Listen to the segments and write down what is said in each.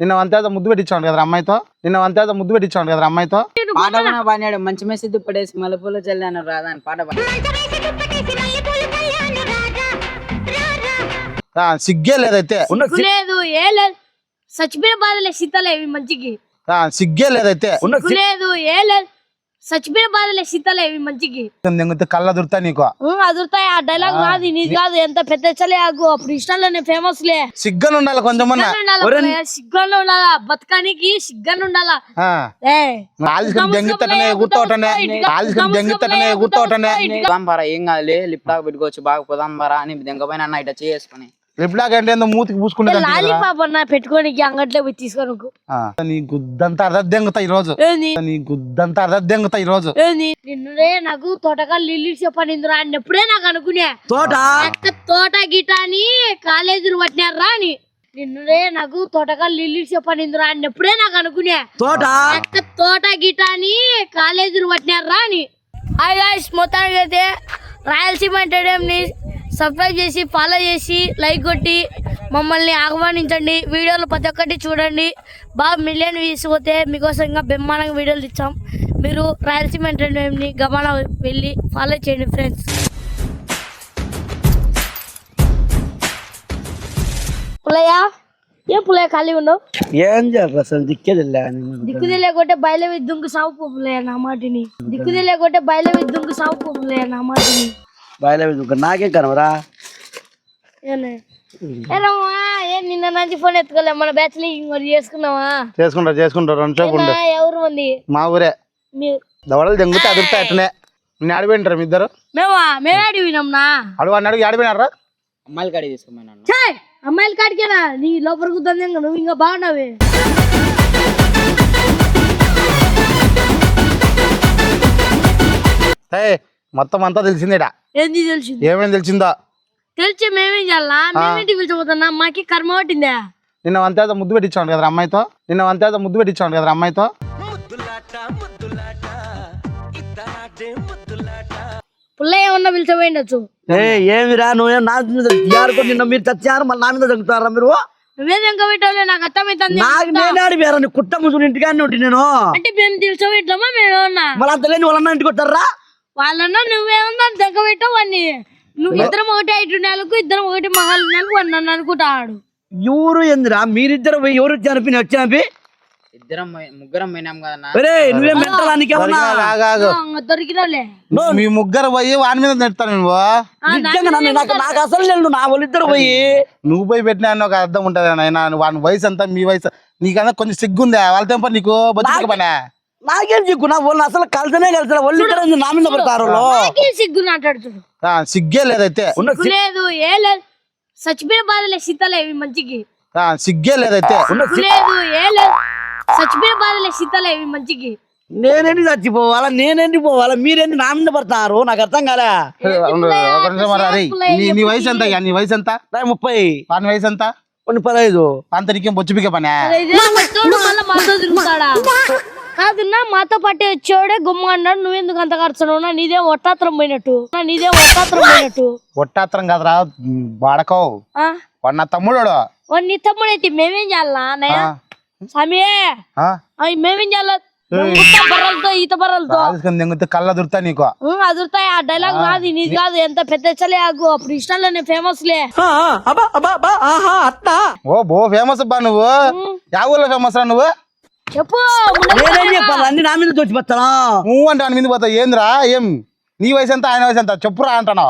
నిన్న వంతేత ముద్దు పెట్టించాడు కదా అమ్మాయితో? నిన్న వంతేత ముద్దు పెట్టించాడు కదా అమ్మాయితో? పాట కూడా పాడినాడు మంచి మెస్సి దుప్పడేసి మల్లెపూల చల్లాను రాదా అని పాట సిగ్గే లేదైతే లేదు ఏ లేదు. చచ్చిపోయిన బాధలే సీతలేవి మంచికి సిగ్గే లేదైతే లేదు ఏ లేదు. చచ్చిపోయిన బాధలే సీతలేవి మంచికి. దింగితే కళ్ళ దురుతా నీకు. అదురుతాయి ఆ డైలాగ్ నాది నీది కాదు ఎంత పెద్ద చలే ఆగు అప్పుడు ఇష్టాల్లోనే ఫేమస్ లే. సిగ్గని ఉండాలి కొంచెమన్నా. సిగ్గానే ఉండాలా? బతకానికి సిగ్గానే ఉండాలా? ఏ. ఆలిసుకుని దెంగితటనే ఎగురుతోటనే ఆలిసుకుని దెంగితటనే ఎగురుతోటనే పోదాం బారా ఏం కాదులే లిప్ లాక్ పెట్టుకోవచ్చు బాగా పోదాం బారా అని దెంగపైన అన్న ఇట్లా చేసుకుని. రిప్లాక్ అంటే ఏందో మూతికి పూసుకుంటే లాలీపాప్ అన్న పెట్టుకోనికి అంగట్లో పోయి తీసుకోనుకు. నీ గుద్దంతా అర్ధ దెంగుతా ఈ రోజు నీ గుద్దంతా ఈ నాకు లిల్లీ అనుకునే. తోట? అక్క తోట గిట అని కాలేజీలు పట్టినారా అని. నిన్నురే నాకు లిల్లీ అనుకునే. తోట? అక్క తోట గిట అని కాలేజీలు పట్టినారా అని. హాయ్ గాయ్స్ మొత్తానికి అయితే రాయలసీమ ఎంటర్టైన్మెంట్ సబ్స్క్రైబ్ చేసి ఫాలో చేసి లైక్ కొట్టి మమ్మల్ని ఆహ్వానించండి. వీడియోలు ప్రతి ఒక్కటి చూడండి. బాగా మిలియన్ వ్యూస్ పోతే మీకోసం ఇంకా బ్రహ్మాండంగా వీడియోలు ఇచ్చాం మీరు రాయలసీమ ఎంటర్టైన్మెంట్ని గమన వెళ్ళి ఫాలో చేయండి ఫ్రెండ్స్ పుల్లయ్య ఏం పుల్లయ్య ఖాళీ ఉండవు ఏం చేయాలి అసలు? దిక్కేది దిక్కుది లేకుంటే బయలు దుంకు సాగు పుల్లయ్య నా మాటిని. దిక్కుది లేకుంటే బయలు దుంకు సాగు పుల్లయ్య నా మాటిని. బయలు నాకే కనవరా? నిన్న నుంచి ఫోన్ ఎత్తుకోలే మన బ్యాచ్ ఇంకోటి చేసుకున్నావా చేసుకుంటారు చేసుకుంటారు రెండు సేపు ఎవరు ఉంది మా ఊరే. మీరు దవడలు దెంగుతే అదురుతా అట్టనే నేను ఆడిపోయింటారు మీ ఇద్దరు? మేమా? మేమే అడిగి వినాంనా అడుగు అన్న అడుగు ఆడిపోయినారా అమ్మాయిల కాడికి తీసుకోమన్నాను అమ్మాయిల కాడికేనా నీ లోపల కుద్దాం నువ్వు ఇంకా బాగున్నావే. ఏ మొత్తం అంతా తెలిసిందేడా ఏంది తెలిసింది? ఏమేమి తెలిసిందో? తెలిసి మేమేం చేయాలా? మేమేంటి పిలిచిపోతున్నా మాకి కర్మ పట్టిందా? నిన్న వంతేత ముద్దు పెట్టించాడు కదా అమ్మాయితో? నిన్న వంతేత ముద్దు పెట్టించాడు కదా అమ్మాయితో? పుల్లయ్య ఏమన్నా పిలిచిపోయిండొచ్చు ఏ ఏమిరా నువ్వేం? నా మీద నిన్న మీరు చచ్చారు మళ్ళీ నా మీద తగ్గుతారా మీరు? నువ్వేది ఇంకా పెట్టావులే నాకు అర్థమైతుంది నాకు నేను ఆడిపోయారా? నీ కుట్ట ముసుగుని ఇంటికాన్ని ఉంటే నేను. అంటే మేము తెలిసిపోయిట్లమా మేమేమన్నా? మళ్ళీ అంత లేని వాళ్ళన్న ఇంటికి కొట్టారా వాళ్ళన్నా నువ్వేమన్నా దగ్గ పెట్టావు వాడిని నువ్వు ఇద్దరం ఒకటి ఐదు నెలలకు ఇద్దరం ఒకటి మగాళ్ళ నెలకు వాడు నన్ను అనుకుంటాడు ఎవరు ఎందురా మీరిద్దరు పోయి ఎవరు చనిపోయి వచ్చి చంపి? ఇద్దరం పోయి- ముగ్గురం పోయినాం మీ ముగ్గురు వాని మీద నెడతాను నువ్వు నాకు నాకు అసలు లేదు నా వాళ్ళిద్దరు పోయి. నువ్వు పోయి పెట్టినా అని ఒక అర్థం ఉంటది నాయన. వాని వయసు అంతా మీ వయసు. నీకన్నా కొంచెం సిగ్గుందా? వాళ్ళతో నీకు బతుకు పనే నాకేం చిక్కు నా వాళ్ళు అసలు కలిసినే కలిసిన వాళ్ళు ఇద్దరు నా మీద పడతారు. నాకే సిగ్గు మాట్లాడుతుడు సిగ్గే లేదైతే లేదు ఏ లేదు. చచ్చిపోయిన బాధలే సీతలేవి మంచికి. ఆ, సిగ్గే లేదైతే లేదు ఏ లేదు. చచ్చిపోయిన బాధలే సీతలేవి మంచికి. నేనేంటి చచ్చిపోవాలా? నేనేంటి పోవాలా? మీరేంటి నా మీద పడతారు? నాకు అర్థం కాలే. నీ వయసు ఎంత? నీ వయసు ఎంత ముప్పై. వాని వయసు ఎంత కొన్ని పదహైదు. అంత నీకేం బొచ్చు పనే? కాదున్నా మాతో పాటే వచ్చాడే గుమ్మ అన్నాడు. నువ్వెందుకు అంత ఖర్చున్నావు నీదే ఒట్టాత్రం పోయినట్టు. నీదే ఒట్టాత్రం పోయినట్టు. ఒట్టాత్రం కదరా బాడకో ఆ? వాడు నా తమ్ముడు ఓ నీ తమ్ముడు అయితే మేమేం చేయాలా అన్నయ్య? సమయే అవి మేమేం చేయాలా? బర్రలతో ఈత బర్రలతో. కళ్ళ దురుతా నీకు. అదురుతాయి. ఆ డైలాగ్ నాది నీది కాదు. ఎంత పెద్ద చలే ఆగు. అప్పుడు ఇష్టాల్లోనే ఫేమస్ లే ఓ బో ఫేమస్ బా నువ్వు. యా ఊర్లో ఫేమస్ రా నువ్వు? చెప్పు నేనేం చెప్పాలి? అన్ని నా మీద తోచి పెడతాను నువ్వు అంటే వాని మీద పోతావు ఏందిరా? ఏం? నీ వయసు ఎంత? ఆయన వయసు ఎంత? చెప్పురా అంటాను?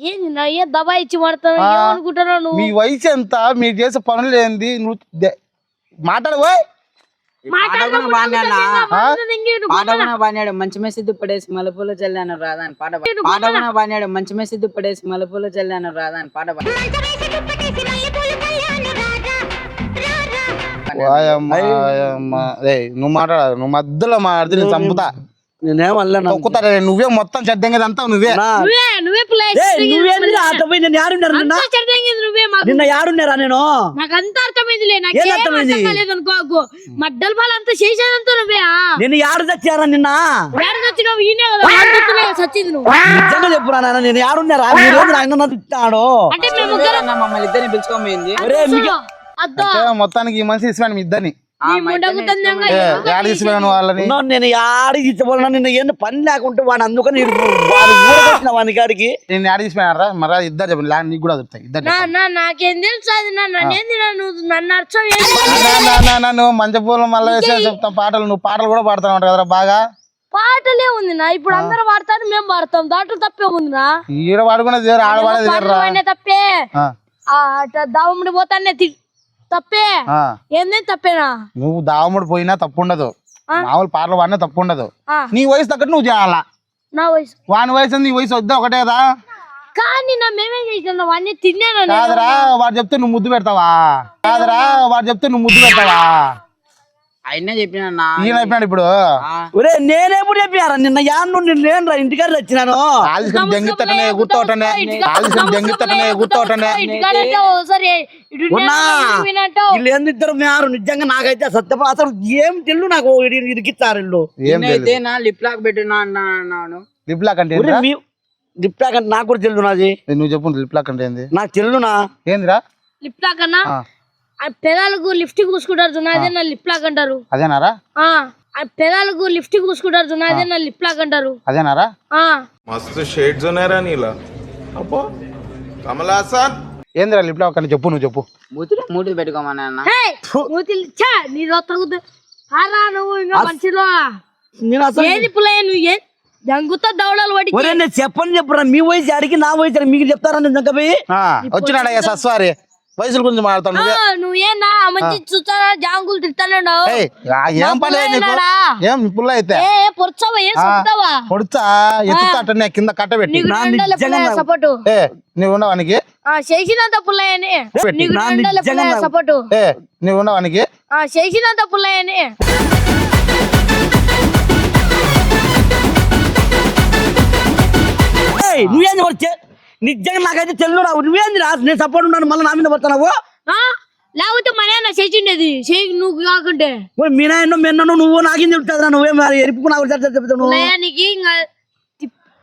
ఏంది నా ఏ దబా ఇచ్చి పడతావు? ఆ. ఏమనుకుంటున్నావు నువ్వు? మీ వయసు ఎంత? మీరు చేసే పనులు ఏంది? నువ్వు దే- పాట కూడా? పాట కూడా మంచి మెస్సి దుప్పడేసి మల్లెపూల చల్లాను రాదా అని పాట పాడి పాట కూడా మంచి మెస్సి దుప్పడేసి మల్లెపూల చల్లాను రాదా అని పాట నువ్వు మాట్లాడ నువ్వు మధ్యలో మాట్లాడితే నేను చంపుతా. నేనేం అల్లా తొక్కుతా నువ్వే మొత్తం చెడ్డంగా అంతా నువ్వే. నేను యాడున్నారు నిన్న? నువ్వే మాకు. నిన్న యాడున్నారా నేను. నాకు అంతా అర్థమైందిలే ఏం నాకేం అర్థమైంది? అర్థం కాలేదు అనుకోకు. మడ్డల పాలు అంతా చేసేదంతా నువ్వే ఆ. నేను యాడు చచ్చారా నిన్న? ఏడ చచ్చినావు ఈయనే కదా వాడి గుర్తులే సచ్చింది నువ్వు. నిజంగా చెప్పురా నాన్న నేను యాడున్నారా మీరు ఆయన తిట్టాడు. అంటే మేము ముగ్గురం అన్న మమ్మల్ని ఇద్దరిని పిలుచుకోమైంది మొత్తానికి ఈ మనిషి ఇస్తున్నాను మీ ఇద్దరిని. నేను ఆడికి ఇచ్చబోనా నిన్న ఏం పని లేకుంటే వాడు అందుకని వాడు వాని కాడికి. నేను యాడ్ తీసుకున్నారా మరి ఇద్దరు చెప్పండి. నీకు కూడా దొరుకుతాయి. ఇద్దరు నా చెప్పండి. నా నాకేం తెలుసు అది? నన్ను నన్ను మంచి పూలు మళ్ళీ వేసే చెప్తాం పాటలు నువ్వు పాటలు కూడా పాడుతున్నావు కదరా బాగా? పాటలే ఉంది నా. ఇప్పుడు అందరూ పాడతారు మేము పాడతాం. దాంట్లో తప్పే ఉంది నా. ఈడ పాడుకున్నది తీరు ఆడ పాడేది పాటలు తీరురా పాడినా తప్పే. ఆ, ఆ అట దావముడి పోతానే తి- తప్పే. ఏందే తప్పేనా? నువ్వు దావముడు పోయినా తప్పు ఉండదు. మామూలు పాటలు పాడినా తప్పు ఉండదు నీ వయసు తగ్గట్టు నువ్వు చేయాలా? నా వయసు. వాని వయసు నీ వయసు వద్దా? ఒకటే కదా? కానీ నా మేమేం చేసాను. వాడిని తిన్నాను నేను. కాదురా వాడు చెప్తే నువ్వు ముద్దు పెడతావా? కాదురా వాడు చెప్తే నువ్వు ముద్దు పెడతావా? ఆయన్నే చెప్పిన నా ఈయన అయిపోయాడు ఇప్పుడు. ఒరే నేనెప్పుడు చెప్పినారా? నిన్న యాన్ను నిన్న నేను రా ఇంటికాడ వచ్చినాను వీళ్ళు ఇద్దరు నిజంగా నాకైతే సత్యపా అసలు ఏం తెలు నాకు ఇరికిస్తారు ఇల్లు ఏమైతే నా లిప్ అంటే లిప్ అంటే నాకు కూడా తెలుదు నాది. నువ్వు చెప్పు లిప్లాక్ అంటే ఏంది? నాకు తెలుదునా ఏందిరా? లిప్లాక్ అన్నా? పెదాలకు లిఫ్ట్ కూసుకుంటారు దున్నదే నా లిప్ అంటారు. అదేనారా? పెదాలకు లిఫ్ట్ కూసుకుంటారు దున్నదే నా లిప్ అంటారు. అదేనారా? మస్తు షేడ్స్ ఉన్నాయరా నీలా. అబ్బో! కమలాసన్ ఏందిరా లిప్ లాక్ అంటే చెప్పు నువ్వు చెప్పు. మూతిలో అన్న. మూతిలు ఛా నీదో తగ్గుతుంది ఆరా నువ్వు ఇంకా మంచిలో నేను అసలు ఏది పుల్లయ్య నువ్వు ఏ దంగుతా దవడలు పడి ఒరే నేను చెప్పని చెప్పురా మీ వయసు అడిగి నా వయసు మీకు చెప్తారా నిజంగా పోయి? ఆ, వచ్చినాడు అయ్యా సస్వారి. వయసుల గురించి మాట్లాడతాను నువ్వే. నువ్వేనా? మంచి చూస్తానా? జాంగులు ఏం పని పుల్ల అయితే? పొడుచా కింద నా- సపోర్టు. ఏ నువ్వు ఉండవానికి చేసినంత పుల్లయ్యని. సపోర్టు. నువ్వు ఉండవానికి చేసినంత పుల్లయ్యని. వచ్చే నిజంగా నాకైతే తెలుగురా నువ్వేంది రా? నేను సపోర్ట్ ఉన్నాను మళ్ళీ నా మీద పడుతున్నావు? ఆ? లేకపోతే మన అన్న చేసిండేది చేయి నువ్వు కాకుంటే. ఓయ్, మీ నాయన మెన్నను నువ్వు నాకేం చెప్తారా నువ్వే మరి ఎరుపు నాకు చెప్తాను పుల్లయ్యానికి ఇంకా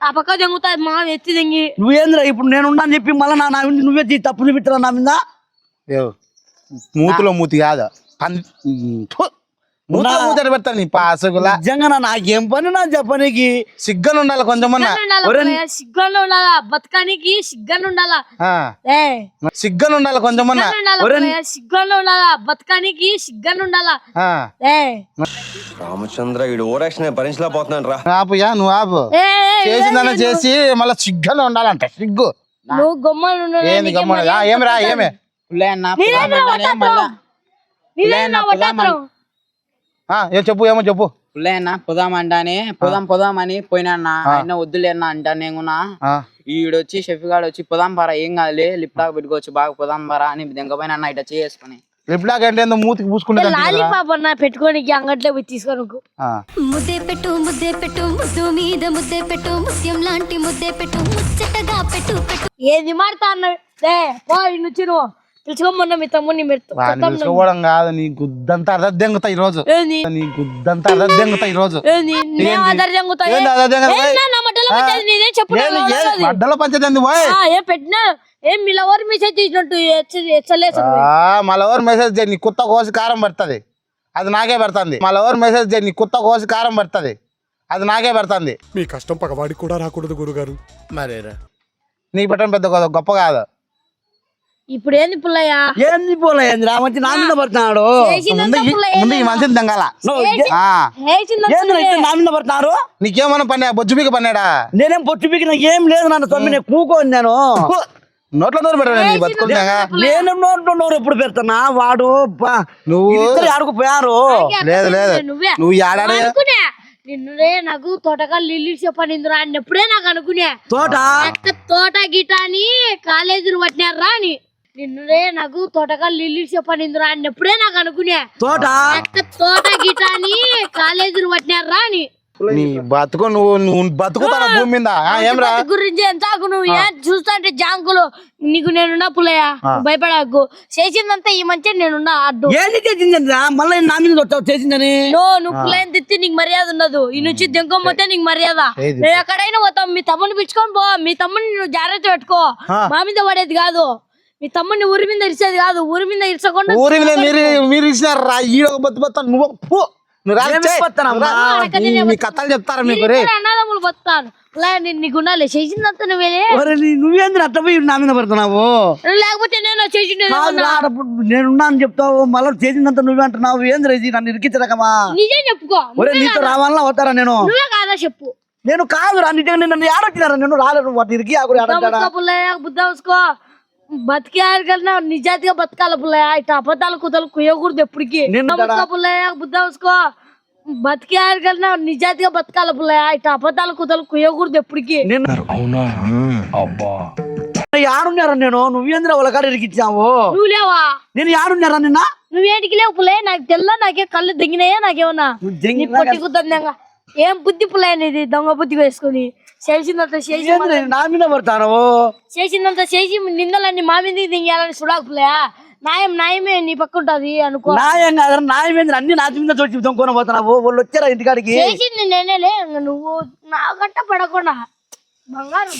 ఆ పక్క దెంగుతుంది మా ఎత్తి దెంగి. నువ్వేందిరా ఇప్పుడు నేను ఉన్నాను చెప్పి మళ్ళీ నా నా మీద నువ్వే తప్పు చూపిస్తారా నా మీద? మూతిలో మూతి కాదు? మూతిలో మూతి ఎడ పెడతాను నీ పాసుగులా. నిజంగా నాకేం పని నా చెప్పనీకి? సిగ్గను ఉండాలి కొంచెమన్నా సిగ్గానే ఉండాలా బతకానికి సిగ్గానే ఉండాలా ఆ, ఏ? సిగ్గను ఉండాలి కొంచెమన్నా సిగ్గానే ఉండాలా బతకానికి సిగ్గానే ఉండాలా ఆ, ఏ? రామచంద్ర ఈడు ఓరాక్షన్ భరించలేకపోతున్నాను రా ఆపుయా నువ్వు ఆపు. చేసిందన్న చేసి మళ్ళీ సిగ్గను ఉండాలంట సిగ్గు నువ్వు గమ్మని ఉండాలి, ఏంది గమ్మన ఏమే? మళ్ళా నీదేనా పుల్లయ్య అన్న వటాత్రం? ఆ, ఏం చెప్పు ఏమో చెప్పు. పుల్లయ్య అన్న పోదాం అంటానే పోదాం పోదాం అని పోయినా అన్న ఆయన వద్దులే అన్న అంటాను నేను కూడా. ఆ, ఈడొచ్చి షెఫ్ గాడు వచ్చి పోదాం పారా ఏం కాదులే లిప్ లాక్ పెట్టుకోవచ్చు బాగా పోదాం పారా అని దెంగపోయిన అన్న ఇట్లా చేసుకుని లిప్ లాక్ అంటే ఏందో మూతికి పూసుకుంటే లాలీపాప్ అన్న పెట్టుకోనికి అంగట్లో పోయి తీసుకోను ముద్దే పెట్టు ముద్దే పెట్టు ముద్దు మీద ముద్దే పెట్టు ముత్యం లాంటి ముద్దే పెట్టు ముచ్చటగా పెట్టు పెట్టు. ఏది మారుతా అన్న పో పిలుచుకోమన్నా మీ తమ్ముడిని తెలుసుకోవడం కాదు నీ గుద్దంతా అర్థం దెంగుతా ఈ రోజు నీ గుద్దంతా అర్థం దెంగుతా ఈ రోజు ఏంది? నేను ఆధార్ జంగుతా ఏ? ఏంది ఆధార్ జంగుతా? ఏ, నా నా మడ్డలో ఆ? పంచాయతీ నీదేం చెప్పు నా ఏంది? లవర్ ఏ- అది. వడ్డల పంచది ఏంది? పోయ్ ఆ, ఏ పెట్టినా ఏం మీ లవర్ మెసేజ్ చేసినట్టు ఎవరు మెసేజ్ చేయి నీ కుత్త కోసి కారం పడుతుంది. అది నాకే పెడుతుంది. మళ్ళీ ఎవరు మెసేజ్ చేయి నీ కుత్త కోసి కారం పడుతుంది. అది నాకే పెడుతుంది. మీ కష్టం పగవాడికి కూడా రాకూడదు గురుగారు. మరేరా? నీకు పెట్టడం పెద్ద గొప్ప- గొప్ప కాదు. ఇప్పుడు ఏంది పుల్లయ్య? ఏంది పోలే ఏంది రా? మంచి నా మీద పడుతున్నాడు. ముందు ఈ- పుల్లయ్య ముందు ఈ మనిషిని ఏంది ఇద్దరు నా మీద పడుతున్నారు? నీకేమన్నా పన్నా బొజ్జు మీకు పన్నాడా? నేనేం పొట్టు పీకిన ఏం లేదు నన్ను తమ్మి నేను కూకోని నేను. నోట్లో నోరు పెట్టాడు నీ బతుకుందాగా నేను నోట్లో నోరు ఎప్పుడు పెడుతున్నా వాడు నువ్వు వీళ్ళిద్దరు ఆడుకుపోయారు. లేదు లేదు. నువ్వే. నిన్నురే నాకు తోటగా లిల్లీ చెప్పనిందిరా అన్నప్పుడే నాకు అనుకునే. తోట? తోట గిట అని కాలేజీలు పట్టినారా అని. నిన్నురే నాకు తోటగా లిల్లీ చెప్పనిందిరా అన్నప్పుడే నాకు అనుకునే. తోట? అక్క తోట గిట అని కాలేజీలు పట్టినారా అని. నీ బతుకు నువ్వు నువ్వు బతుకుతావు భూమి మీద? ఆ, ఏమ్రా? బతుకు గురించి ఎంత నువ్వు? ఏం చూస్తా అంటే జాంకులు? నీకు నేనున్నా పుల్లయ్య. నువ్వు భయపడకు. చేసిందంతా ఈ మంచి నేనున్నా అడ్డు. ఏంది చేసిందని రా మళ్ళీ నా మీద చేసిందని? నో నువ్వు పుల్లయ్యని తిత్తి నీకు మర్యాద ఉండదు ఈ నుంచి దింకొమ్మితే నీకు మర్యాద? నేను ఎక్కడైనా పోతాం. మీ తమ్ముని పిలుచుకొని పో. మీ తమ్ముని నువ్వు జాగ్రత్త పెట్టుకో. మా మీద పడేది కాదు. మీ తమ్ముడిని ఊరి మీద ఇరిచేది కాదు ఊరి మీద ఇరచకుండా ఊరి మీద మీరు మీరు ఇచ్చినారు రా ఈడ ఒక బొత్త నువ్వు పో. నువ్వు? నువ్వు. మీ- కథలు చెప్తారా మీకు? రే. అన్నదమ్ములు బతాను నీ గుణాలే చేసిందంతా నువ్వేలే ఒరే నీ- నువ్వేంద్ర అట్ట పోయి నా మీద పడుతున్నావు? లేకపోతే నేను చేసిండే కాదు రా, అప్పుడు నేనున్నా అని చెప్తావు మళ్ళీ చేసిందంత నువ్వే అంటున్నావు. ఏంద్ర ఇది? నన్ను ఇరికించరకమా నిజం చెప్పుకో. ఒరే నీతో రావాలన్నా వస్తారా నేను? నువ్వే కాదా చెప్పు. నేను కాదు రా నిజంగా నిన్ను ఆడొచ్చినారా నేను రాలేదు వాటి ఇరికి ఆకుడు పుల్లయ్య బుద్ధ వేసుకో బతికే కన్నా నిజాతిగా బతకాల పుల్లయ్య. ఇట్లా అబద్ధాలు కుదలు కుయ్యకూడదు ఎప్పటికి. పుల్లయ్య బుద్ధ వేసుకో. బతికే కన్నా నిజాతిగా బతకాల పుల్లయ్య. ఇట్లా అబద్ధాలు కుదలు కుయ్యకూడదు ఎప్పటికి. నిన్ను ఆడున్నారా నేను? నువ్వేంద్ర వాళ్ళ కాడ ఇరికిచ్చావు నువ్వు లేవా? నేను ఆడున్నారా నిన్న? నువ్వేంటికి లేవు పుల్లయ్య? నాకు తెల్ల నాకే కళ్ళు దిగినాయా నాకేమన్నా? పొట్టి కుద్దంగా ఏం బుద్ధి పుల్లయ్య నీది? దొంగ బుద్ధి వేసుకుని. చేసిందంత చేసి నా మీద పడతాను చేసిందంత చేసి నిందలన్నీ మా మీదకి దింగాలని చూడక పుల్లయ్య న్యాయం న్యాయమే నీ పక్క ఉంటది అనుకో. న్యాయం కాదు న్యాయం ఏంద్ర అన్ని నా మీద చూసి దొంగకొని పోతున్నావు? వాళ్ళు వచ్చారా ఇంటికాడికి? చేసింది నేనేలే. నువ్వు నాకంట పడకుండా. బంగారం